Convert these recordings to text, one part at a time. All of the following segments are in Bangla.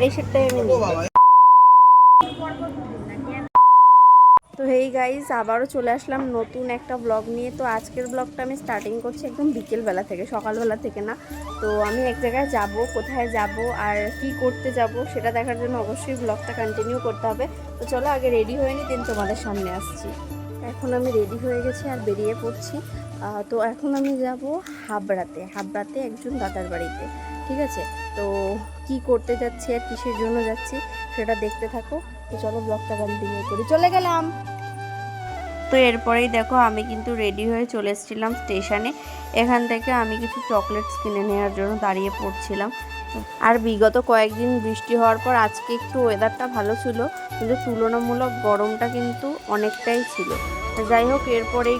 নিই তো হেই গাইজ আবারও চলে আসলাম নতুন একটা ব্লগ নিয়ে। তো আজকের ব্লগটা আমি স্টার্টিং করছি একদম বিকেলবেলা থেকে, সকালবেলা থেকে না। তো আমি এক জায়গায় যাব, কোথায় যাব আর কি করতে যাব সেটা দেখার জন্য অবশ্যই ব্লগটা কন্টিনিউ করতে হবে। তো চলো আগে রেডি হয়ে নি দেন তোমাদের সামনে আসছি। এখন আমি রেডি হয়ে গেছি আর বেরিয়ে পড়ছি। তো এখন আমি যাব হাবড়াতে হাবড়াতে একজন দাদার বাড়িতে, ঠিক আছে? তো কি করতে যাচ্ছি আর কিসের জন্য যাচ্ছি সেটা দেখতে থাকো। তো চলো ব্লগটা কন্টিনিউ করি। চলে গেলাম। তো এরপরেই দেখো আমি কিন্তু রেডি হয়ে চলে এসেছিলাম স্টেশনে এখান থেকে আমি কিছু চকলেটস কিনে নেওয়ার জন্য দাঁড়িয়ে পড়ছিলাম। আর বিগত কয়েকদিন বৃষ্টি হওয়ার পর আজকে একটু ওয়েদারটা ভালো ছিল, কিন্তু তুলনামূলক গরমটা কিন্তু অনেকটাই ছিল। যাই হোক, এরপরেই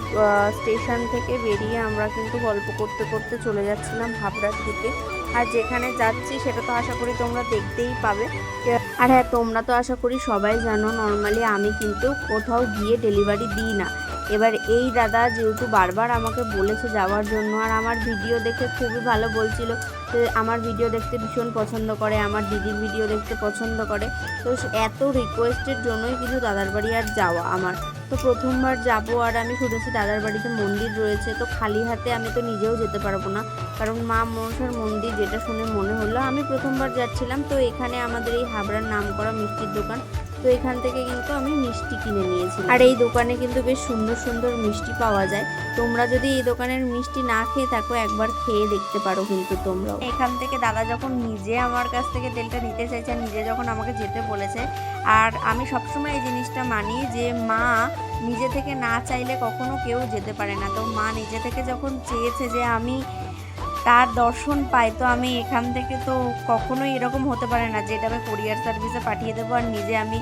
স্টেশন থেকে বেরিয়ে আমরা কিন্তু গল্প করতে করতে চলে যাচ্ছিলাম হাবড়ার দিকে। আর যেখানে যাচ্ছি সেটা তো আশা করি তোমরা দেখতেই পাবে। আর হ্যাঁ তোমরা তো আশা করি সবাই জানো নর্মালি আমি কিন্তু কোথাও গিয়ে ডেলিভারি দিই না। এবার এই দাদা যেহেতু বারবার আমাকে বলেছে যাওয়ার জন্য, আর আমার ভিডিও দেখে খুবই ভালো বলছিল আমার ভিডিও দেখতে ভীষণ পছন্দ করে, আমার দিদির ভিডিও দেখতে পছন্দ করে। তো এত রিকোয়েস্টের জন্যই কিন্তু দাদার বাড়ি আর যাওয়া আমার। তো প্রথমবার যাব আর আমি শুনেছি দাদার বাড়িতে মন্দির রয়েছে, তো খালি হাতে আমি তো নিজেও যেতে পারব না। কারণ মা মনসার মন্দির যেটা শুনে মনে হলো, আমি প্রথমবার যাচ্ছিলাম, তো এখানে আমাদের এই হাবড়ার নাম করা মিষ্টির দোকান তো এখান থেকে কিন্তু আমি মিষ্টি কিনে নিয়েছি আর এই দোকানে কিন্তু বেশ সুন্দর সুন্দর মিষ্টি পাওয়া যায়। তোমরা যদি এই দোকানের মিষ্টি না খেয়ে থাকো একবার খেয়ে দেখতে পারো কিন্তু তোমরাও। এখান থেকে দাদা যখন নিজে আমার কাছ থেকে তেলটা নিতে চাইছে নিজে যখন আমাকে যেতে বলেছে আর আমি সবসময় এই জিনিসটা মানি যে মা নিজে থেকে না চাইলে কখনো কেউ যেতে পারে না। তো মা নিজে থেকে যখন চেয়েছে যে আমি তার দর্শন পাই তো আমি এখান থেকে তো কখনোই এরকম হতে পারে না যেটা আমি কোরিয়ার সার্ভিসে পাঠিয়ে দেবো আর নিজে আমি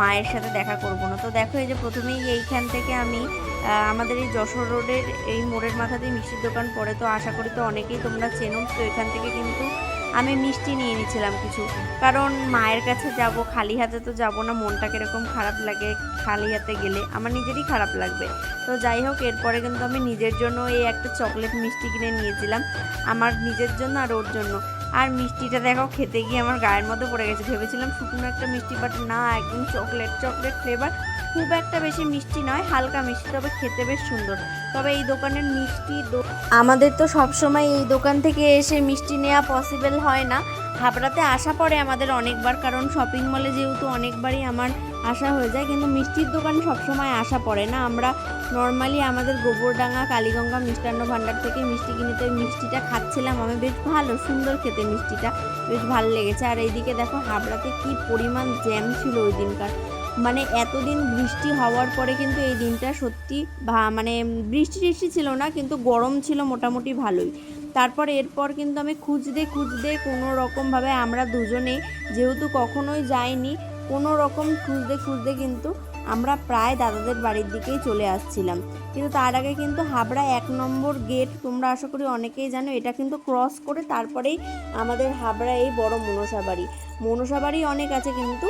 মায়ের সাথে দেখা করব না। তো দেখো এই যে প্রথমেই এইখান থেকে আমি আমাদের এই যশোর রোডের এই মোড়ের মাথাতেই মিষ্টির দোকান পড়ে, তো আশা করি তো অনেকেই তোমরা চেনো, তো এখান থেকে কিন্তু আমি মিষ্টি নিয়ে নিয়েছিলাম কিছু। কারণ মায়ের কাছে যাব, খালি হাতে তো যাব না, মনটা কীরকম খারাপ লাগে খালি হাতে গেলে, আমার নিজেরই খারাপ লাগবে। তো যাই হোক, এরপরে কিন্তু আমি নিজের জন্য এই একটা চকলেট মিষ্টি কিনে নিয়েছিলাম, আমার নিজের জন্য আর ওর জন্য। আর মিষ্টিটা দেখো, খেতে গিয়ে আমার গায়ের মধ্যে পড়ে গেছে। ভেবেছিলাম শুকনো একটা মিষ্টি বাট না, একদম চকলেট চকলেট ফ্লেভার খুব একটা বেশি মিষ্টি নয়, হালকা মিষ্টি, তবে খেতে বেশ সুন্দর। তবে এই দোকানের মিষ্টি আমাদের তো সবসময় এই দোকান থেকে এসে মিষ্টি নেওয়া পসিবল হয় না। হাবড়াতে আসা পড়ে আমাদের অনেকবার, কারণ শপিং মলে যেহেতু অনেকবারই আমার আসা হয়ে যায়, কিন্তু মিষ্টির দোকান সবসময় আসা পড়ে না। আমরা নর্মালি আমাদের গোবরডাঙ্গা, কালীগঙ্গা, মিষ্টান্ন ভাণ্ডার থেকে মিষ্টি কিনে তো মিষ্টিটা খাচ্ছিলাম। আমি বেশ ভালো, সুন্দর খেতে মিষ্টিটা, বেশ ভালো লেগেছে। আর এইদিকে দেখো হাবড়াতে কি পরিমাণ জ্যাম ছিল ওই দিনকার। মানে এতদিন বৃষ্টি হওয়ার পরে কিন্তু এই দিনটা সত্যি মানে বৃষ্টি টিষ্টি ছিল না, কিন্তু গরম ছিল মোটামুটি ভালোই। তারপর এরপর কিন্তু আমি খুঁজতে খুঁজতে কোনো রকমভাবে আমরা দুজনে যেহেতু কখনোই যাইনি, কোনো রকম খুঁজতে খুঁজতে কিন্তু আমরা প্রায় দাদাদের বাড়ির দিকেই চলে আসছিলাম। কিন্তু তার আগে কিন্তু হাবড়া এক নম্বর গেট তোমরা আশা করি অনেকেই জানো, এটা কিন্তু ক্রস করে তারপরেই আমাদের হাবড়া এই বড় মনসা বাড়ি। মনসা বাড়ি অনেক আছে কিন্তু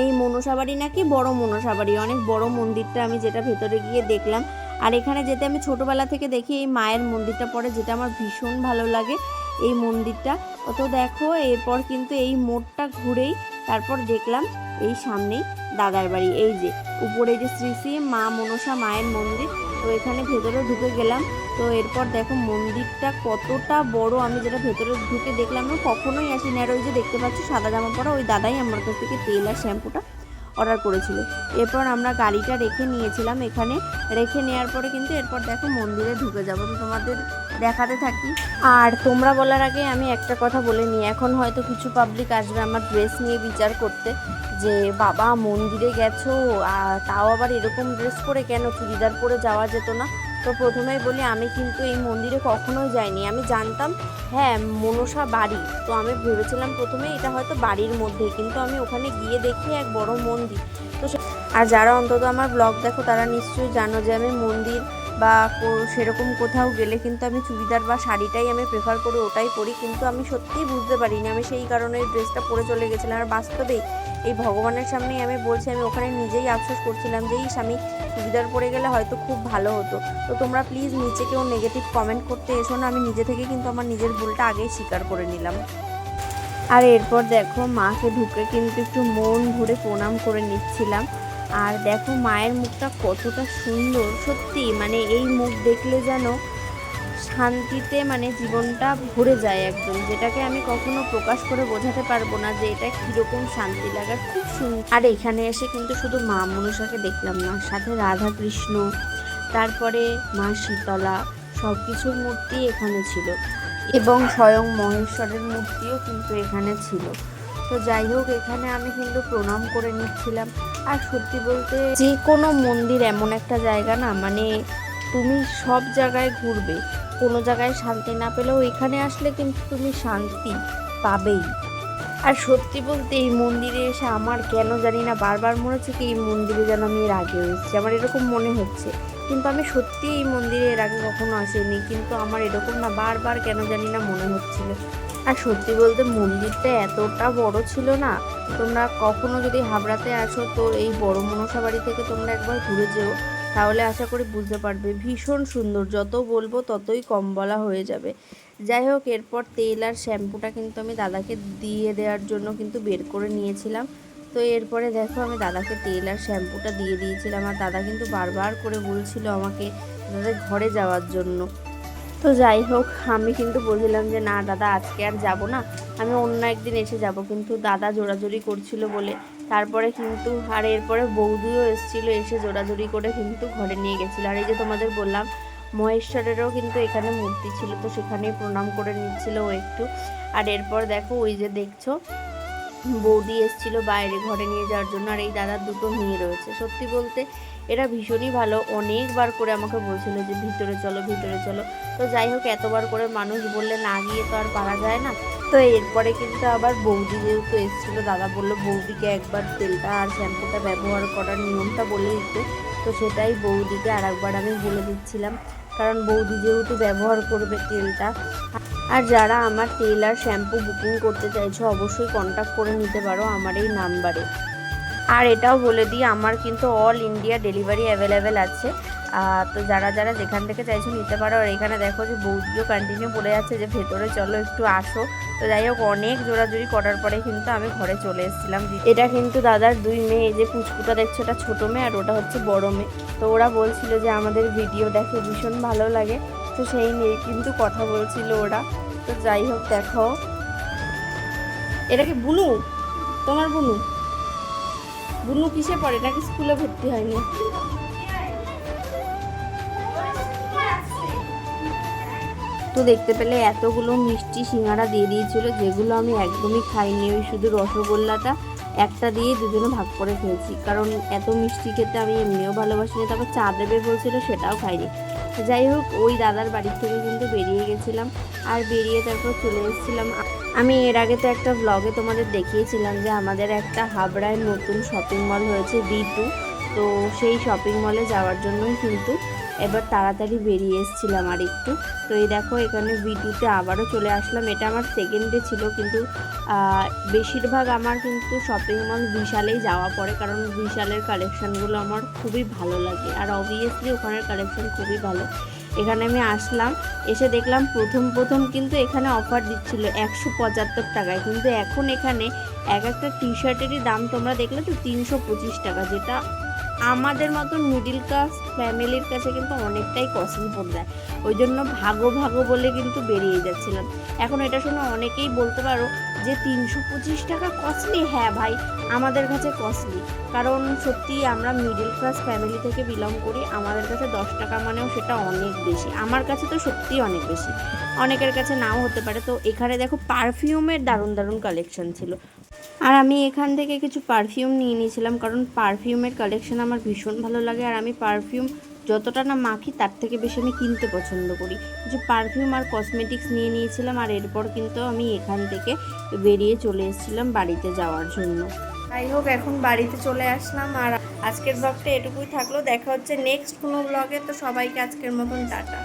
এই মনসাবাড়ি নাকি বড় মনসাবাড়ি অনেক বড় মন্দিরটা আমি যেটা ভেতরে গিয়ে দেখলাম। আর এখানে যেতে আমি ছোটোবেলা থেকে দেখি এই মায়ের মন্দিরটা পড়ে, যেটা আমার ভীষণ ভালো লাগে এই মন্দিরটা। তো দেখো, এরপর কিন্তু এই মোড়টা ঘুরেই তারপর দেখলাম এই সামনেই দাদার বাড়ি। এই যে, উপরে যে শ্রী শ্রী মা মনসা মায়ের মন্দির তো এখানে ভেতরে ঢুকে গেলাম। তো এরপর দেখো মন্দিরটা কতটা বড়। আমি যেটা ভেতরে ঢুকে দেখলাম না, কখনোই আসি না আর ওই যে দেখতে পাচ্ছি, সাদা জামা পরা ওই দাদাই আমার কাছ থেকে তেল আর শ্যাম্পুটা অর্ডার করেছিল। এরপর আমরা গাড়িটা রেখে নিয়েছিলাম এখানে। রেখে নেওয়ার পরে কিন্তু এরপর দেখো মন্দিরে ঢুকে যাব। তো তোমাদের দেখাতে থাকি। আর তোমরা বলার আগে আমি একটা কথা বলে নিই। এখন হয়তো কিছু পাবলিক আসবে আমার ড্রেস নিয়ে বিচার করতে, যে বাবা মন্দিরে গেছো তাও আবার এরকম ড্রেস পরে কেন? চুড়িদার পরে যাওয়া যেত না। তো প্রথমেই বলি, আমি কিন্তু এই মন্দিরে কখনোই যাইনি। আমি জানতাম হ্যাঁ মনসা বাড়ি। তো আমি ভেবেছিলাম প্রথমে এটা হয়তো বাড়ির মধ্যেই, কিন্তু আমি ওখানে গিয়ে দেখি এক বড় মন্দির। তো আর যারা অন্তত আমার ব্লগ দেখো, তারা নিশ্চয়ই জানো যে আমি মন্দির বা সেরকম কোথাও গেলে কিন্তু আমি চুড়িদার বা শাড়িটাই আমি প্রেফার করি ওটাই পরি, কিন্তু আমি সত্যিই বুঝতে পারিনি। আমি সেই কারণে এই ড্রেসটা পরে চলে গেছিলাম। আর বাস্তবেই এই ভগবানের সামনেই আমি বলছি, আমি ওখানে নিজেই আফসোস করছিলাম যে, ইস, আমি চুড়িদার পরে গেলে হয়তো খুব ভালো হতো। তো তোমরা প্লিজ নিচে কেউ নেগেটিভ কমেন্ট করতে এসো না। আমি নিজে থেকে কিন্তু আমার নিজের ভুলটা আগেই স্বীকার করে নিলাম। আর এরপর দেখো, মাকে ঢুকে কিন্তু একটু মন ভরে প্রণাম করে নিচ্ছিলাম। আর দেখো মায়ের মুখটা কতটা সুন্দর। সত্যি মানে এই মুখ দেখলে যেন শান্তিতে মানে জীবনটা ভরে যায় একদম, যেটাকে আমি কখনো প্রকাশ করে বোঝাতে পারব না যে এটা কীরকম শান্তি লাগার খুব সুন্দর। আর এখানে এসে কিন্তু শুধু মা মনসাকে দেখলাম না, সাথে রাধা কৃষ্ণ তারপরে মা শীতলা সব কিছুর মূর্তি এখানে ছিল। এবং স্বয়ং মহেশ্বরের মূর্তিও কিন্তু এখানে ছিল। তো যাই হোক, এখানে আমি কিন্তু প্রণাম করে নিচ্ছিলাম। আর সত্যি বলতে যে কোনো মন্দির এমন একটা জায়গা না মানে তুমি সব জায়গায় ঘুরবে। কোনো জায়গায় শান্তি না পেলেও এখানে আসলে কিন্তু তুমি শান্তি পাবেই। আর সত্যি বলতে এই মন্দিরে এসে আমার কেন জানি না বারবার মনে হচ্ছে কি এই মন্দিরে যেন আমি এর আগে এসেছি। আমার এরকম মনে হচ্ছে। কিন্তু আমি সত্যি এই মন্দিরে এর আগে কখনো আসিনি, কিন্তু আমার এরকম না বারবার কেন জানি না মনে হচ্ছিল। আর সত্যি বলতে মন্দিরটা এতটা বড় ছিল না, তোমরা কখনো যদি হাবড়াতে আসো তো এই বড় মনসা বাড়ি থেকে তোমরা একবার ঘুরে যেও। তাহলে আশা করি বুঝতে পারবে, ভীষণ সুন্দর, যত বলব ততই কম বলা হয়ে যাবে। যাই হোক, এরপর তেল আর শ্যাম্পুটা কিন্তু আমি দাদাকে দিয়ে দেওয়ার জন্য কিন্তু বের করে নিয়েছিলাম। তো এরপরে দেখো আমি দাদাকে তেল আর শ্যাম্পুটা দিয়ে দিয়েছিলাম, আর দাদা কিন্তু বারবার করে বলছিল আমাকে, দাদা, ঘরে যাওয়ার জন্য। তো যাই হোক, আমি কিন্তু বলছিলাম যে, না দাদা, আজকে আর যাব না। আমি অন্য একদিন এসে যাব। কিন্তু দাদা জোরাজোরি করছিল বলে। তারপরে কিন্তু, আর এরপরে বৌদিও এসেছিল, এসে জোরাজোরি করে কিন্তু ঘরে নিয়ে গেছিল। আর এই যে তোমাদের বললাম, মহেশ্বরেরও কিন্তু এখানে মূর্তি ছিল, তো সেখানেই প্রণাম করে নিচ্ছিল ও একটু। আর এরপর দেখো, ওই যে দেখছ বৌদি এসেছিল বাইরে ঘরে নিয়ে যাওয়ার জন্য, আর এই দাদার দুটো মেয়ে রয়েছে। সত্যি বলতে, এরা ভীষণই ভালো। অনেকবার করে আমাকে বলছিল যে, ভিতরে চলো ভিতরে চলো। তো যাই হোক, এতবার করে মানুষ বললে, না গিয়ে তো আর পারা যায় না। তো এরপরে কিন্তু আবার বৌদি যেহেতু এসেছিল, দাদা বলল, বৌদিকে একবার তেলটা আর শ্যাম্পুটা ব্যবহার করার নিয়মটা বলে দিতে। তো সেটাই বৌদিকে আর একবার আমি বলে দিচ্ছিলাম। কারণ বৌদি যেহেতু ব্যবহার করবে তেলটা আর যারা আমার তেল আর শ্যাম্পু বুকিং করতে চাইছো, অবশ্যই কন্ট্যাক্ট করে নিতে পারো আমার এই নাম্বারে। আর এটাও বলে দিই, আমার কিন্তু অল ইন্ডিয়া ডেলিভারি অ্যাভেলেবেল আছে। তো যারা যারা যেখান থেকে চাইছো নিতে পারো, আর এখানে দেখো যে বৌদিও কন্টিনিউ বলে যাচ্ছে যে ভেতরে চলো একটু আসো। তো যাই হোক, অনেক জোরাজুরি করার পরে কিন্তু আমি ঘরে চলে এসেছিলাম। এটা কিন্তু দাদার দুই মেয়ে যে পুচকুটা দেখছ ওটা ছোটো মেয়ে আর ওটা হচ্ছে বড় মেয়ে। তো ওরা বলছিল যে আমাদের ভিডিও দেখে ভীষণ ভালো লাগে। তো সেই নিয়ে কিন্তু কথা বলছিল ওরা। তো যাই হোক, দেখো। এটা কি বুনু? তোমার বুনু? বুনু কিসে পড়ে? নাকি স্কুলে ভর্তি হয়নি? তো দেখতে পেলে এতগুলো মিষ্টি সিঙ্গারা দিয়ে দিয়েছিল, যেগুলো আমি একদমই খাইনি। ওই শুধু রসগোল্লাটা, একটা দিয়ে দুজনে ভাগ করে খেয়েছি। কারণ এত মিষ্টি খেতে আমি এমনিও ভালোবাসি তারপর চা দেবে বলছিল, সেটাও খাইনি। যাই হোক, ওই দাদার বাড়ি থেকে কিন্তু বেরিয়ে গেছিলাম আর বেরিয়ে তারপর চলে এসেছিলাম। আমি এর আগে তো একটা ব্লগে তোমাদের দেখিয়েছিলাম যে আমাদের একটা হাবড়ায় নতুন শপিং মল হয়েছে বি তো সেই শপিং মলে যাওয়ার জন্যই কিন্তু এবার তাড়াতাড়ি বেরিয়ে এসেছিলাম আর একটু। তো এই দেখো, এখানে ভিডিওতে আবারও চলে আসলাম। এটা আমার সেকেন্ড ছিল, কিন্তু বেশিরভাগ আমার কিন্তু শপিং মল বিশালেই যাওয়া পড়ে, কারণ বিশালের কালেকশানগুলো আমার খুবই ভালো লাগে। আর অবভিয়াসলি ওখানের কালেকশান খুবই ভালো। এখানে আমি আসলাম, এসে দেখলাম প্রথম প্রথম কিন্তু এখানে অফার দিচ্ছিল একশো পঁচাত্তর টাকায়। কিন্তু এখন এখানে এক একটা টি শার্টেরই দাম তোমরা দেখলে তো তিনশো পঁচিশ টাকা, যেটা আমাদের মতন মিডিল ক্লাস ফ্যামিলির কাছে কিন্তু অনেকটাই কস্টলি পড়ে যায় ওই জন্য ভাগো ভাগো বলে কিন্তু বেরিয়ে যাচ্ছিলাম। এখন এটা শুনে অনেকেই বলতে পারো যে তিনশো পঁচিশ টাকা কস্টলি হ্যাঁ ভাই, আমাদের কাছে কস্টলি কারণ সত্যি আমরা মিডিল ক্লাস ফ্যামিলি থেকে বিলং করি, আমাদের কাছে দশ টাকা মানেও সেটা অনেক বেশি। আমার কাছে তো সত্যিই অনেক বেশি। অনেকের কাছে নাও হতে পারে। তো এখানে দেখো পারফিউমের দারুণ দারুণ কালেকশন ছিল। আর আমি এখান থেকে কিছু পারফিউম নিয়ে নিয়েছিলাম, কারণ পারফিউমের কালেকশন আমার ভীষণ ভালো লাগে। আর আমি পারফিউম যতটা না মাখি, তার থেকে বেশি আমি কিনতে পছন্দ করি। কিছু পারফিউম আর কসমেটিক্স নিয়ে নিয়েছিলাম, আর এরপর কিন্তু আমি এখান থেকে বেরিয়ে চলে এসেছিলাম বাড়িতে যাওয়ার জন্য। যাই হোক, এখন বাড়িতে চলে আসলাম, আর আজকের ব্লগটা এটুকুই থাকল। দেখা হচ্ছে নেক্সট কোনো ব্লগে তো সবাইকে আজকের মতন টাটা।